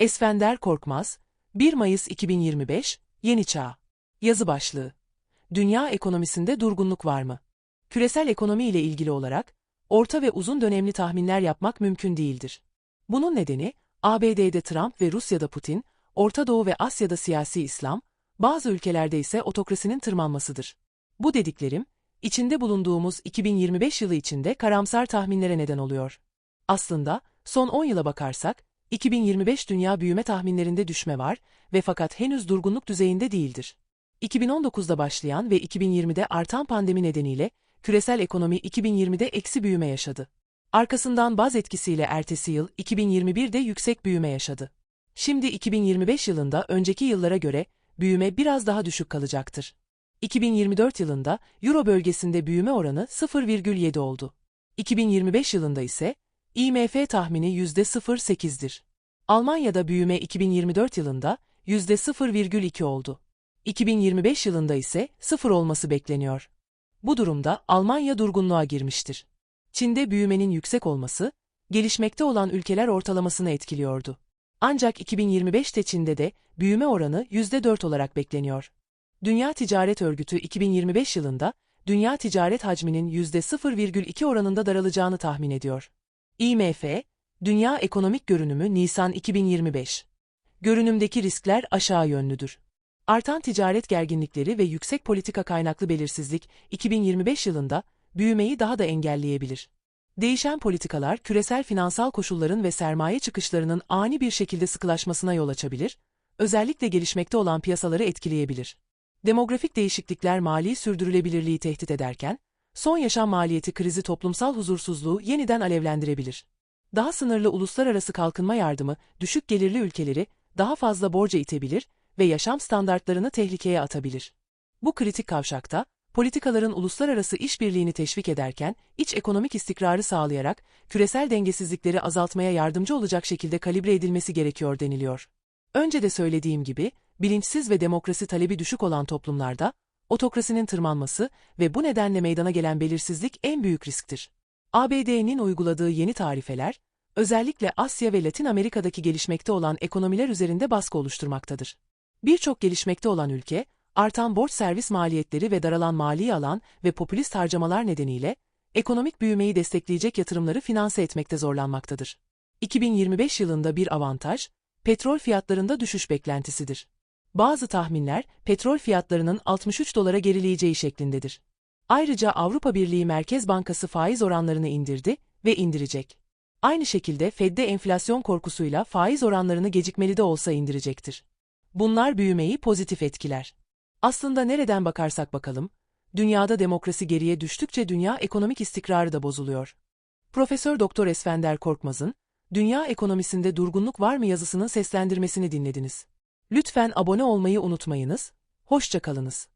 Esfender Korkmaz, 1 Mayıs 2025, Yeni Çağ. Yazı başlığı. Dünya ekonomisinde durgunluk var mı? Küresel ekonomi ile ilgili olarak, orta ve uzun dönemli tahminler yapmak mümkün değildir. Bunun nedeni, ABD'de Trump ve Rusya'da Putin, Orta Doğu ve Asya'da siyasi İslam, bazı ülkelerde ise otokrasinin tırmanmasıdır. Bu dediklerim, içinde bulunduğumuz 2025 yılı içinde karamsar tahminlere neden oluyor. Aslında, son 10 yıla bakarsak, 2025 dünya büyüme tahminlerinde düşme var ve fakat henüz durgunluk düzeyinde değildir. 2019'da başlayan ve 2020'de artan pandemi nedeniyle küresel ekonomi 2020'de eksi büyüme yaşadı. Arkasından baz etkisiyle ertesi yıl 2021'de yüksek büyüme yaşadı. Şimdi 2025 yılında önceki yıllara göre büyüme biraz daha düşük kalacaktır. 2024 yılında Euro bölgesinde büyüme oranı 0,7 oldu. 2025 yılında ise IMF tahmini %0,8'dir. Almanya'da büyüme 2024 yılında %0,2 oldu. 2025 yılında ise 0 olması bekleniyor. Bu durumda Almanya durgunluğa girmiştir. Çin'de büyümenin yüksek olması, gelişmekte olan ülkeler ortalamasını etkiliyordu. Ancak 2025'te Çin'de de büyüme oranı %4 olarak bekleniyor. Dünya Ticaret Örgütü 2025 yılında dünya ticaret hacminin %0,2 oranında daralacağını tahmin ediyor. IMF, Dünya Ekonomik Görünümü Nisan 2025. Görünümdeki riskler aşağı yönlüdür. Artan ticaret gerginlikleri ve yüksek politika kaynaklı belirsizlik 2025 yılında büyümeyi daha da engelleyebilir. Değişen politikalar küresel finansal koşulların ve sermaye çıkışlarının ani bir şekilde sıkılaşmasına yol açabilir, özellikle gelişmekte olan piyasaları etkileyebilir. Demografik değişiklikler mali sürdürülebilirliği tehdit ederken, son yaşam maliyeti krizi toplumsal huzursuzluğu yeniden alevlendirebilir. Daha sınırlı uluslararası kalkınma yardımı, düşük gelirli ülkeleri daha fazla borca itebilir ve yaşam standartlarını tehlikeye atabilir. Bu kritik kavşakta, politikaların uluslararası işbirliğini teşvik ederken, iç ekonomik istikrarı sağlayarak, küresel dengesizlikleri azaltmaya yardımcı olacak şekilde kalibre edilmesi gerekiyor deniliyor. Önce de söylediğim gibi, bilinçsiz ve demokrasi talebi düşük olan toplumlarda, otokrasinin tırmanması ve bu nedenle meydana gelen belirsizlik en büyük risktir. ABD'nin uyguladığı yeni tarifeler, özellikle Asya ve Latin Amerika'daki gelişmekte olan ekonomiler üzerinde baskı oluşturmaktadır. Birçok gelişmekte olan ülke, artan borç servis maliyetleri ve daralan mali alan ve popülist harcamalar nedeniyle, ekonomik büyümeyi destekleyecek yatırımları finanse etmekte zorlanmaktadır. 2025 yılında bir avantaj, petrol fiyatlarında düşüş beklentisidir. Bazı tahminler, petrol fiyatlarının 63 dolara gerileyeceği şeklindedir. Ayrıca Avrupa Birliği Merkez Bankası faiz oranlarını indirdi ve indirecek. Aynı şekilde Fed'de enflasyon korkusuyla faiz oranlarını gecikmeli de olsa indirecektir. Bunlar büyümeyi pozitif etkiler. Aslında nereden bakarsak bakalım, dünyada demokrasi geriye düştükçe dünya ekonomik istikrarı da bozuluyor. Profesör Doktor Esfender Korkmaz'ın Dünya ekonomisinde durgunluk var mı yazısının seslendirmesini dinlediniz. Lütfen abone olmayı unutmayınız. Hoşça kalınız.